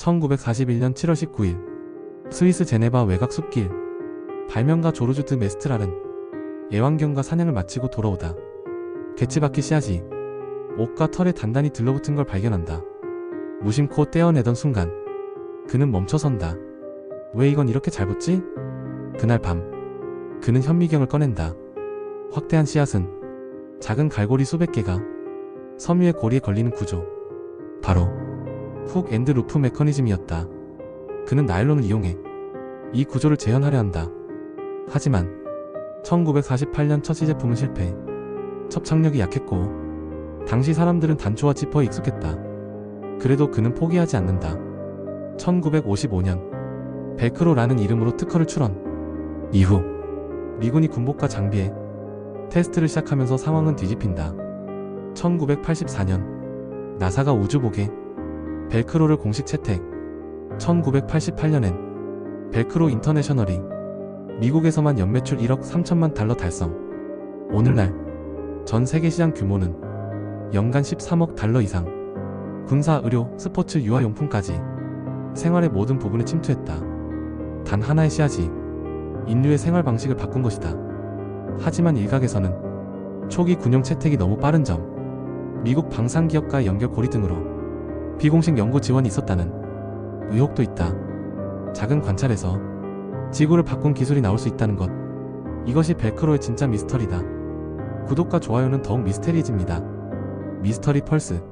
1941년 7월 19일 스위스 제네바 외곽 숲길 발명가 조르주트 메스트랄은 애완견과 사냥을 마치고 돌아오다 개치바퀴 씨앗이 옷과 털에 단단히 들러붙은 걸 발견한다. 무심코 떼어내던 순간 그는 멈춰선다. 왜 이건 이렇게 잘 붙지? 그날 밤 그는 현미경을 꺼낸다. 확대한 씨앗은 작은 갈고리 수백 개가 섬유의 고리에 걸리는 구조. 바로 훅 앤드 루프 메커니즘이었다. 그는 나일론을 이용해 이 구조를 재현하려 한다. 하지만 1948년 첫 시제품은 실패. 첩착력이 약했고 당시 사람들은 단초와 지퍼에 익숙했다. 그래도 그는 포기하지 않는다. 1955년 벨크로라는 이름으로 특허를 출원. 이후 미군이 군복과 장비에 테스트를 시작하면서 상황은 뒤집힌다. 1984년 나사가 우주복에 벨크로를 공식 채택. 1988년엔 벨크로 인터내셔널이 미국에서만 연매출 1억 3천만 달러 달성. 오늘날 전 세계 시장 규모는 연간 13억 달러 이상. 군사, 의료, 스포츠, 유아용품까지 생활의 모든 부분에 침투했다. 단 하나의 씨앗이 인류의 생활 방식을 바꾼 것이다. 하지만 일각에서는 초기 군용 채택이 너무 빠른 점, 미국 방산기업과의 연결 고리 등으로 비공식 연구 지원이 있었다는 의혹도 있다. 작은 관찰에서 지구를 바꾼 기술이 나올 수 있다는 것. 이것이 벨크로의 진짜 미스터리다. 구독과 좋아요는 더욱 미스테리해집니다. 미스터리 펄스.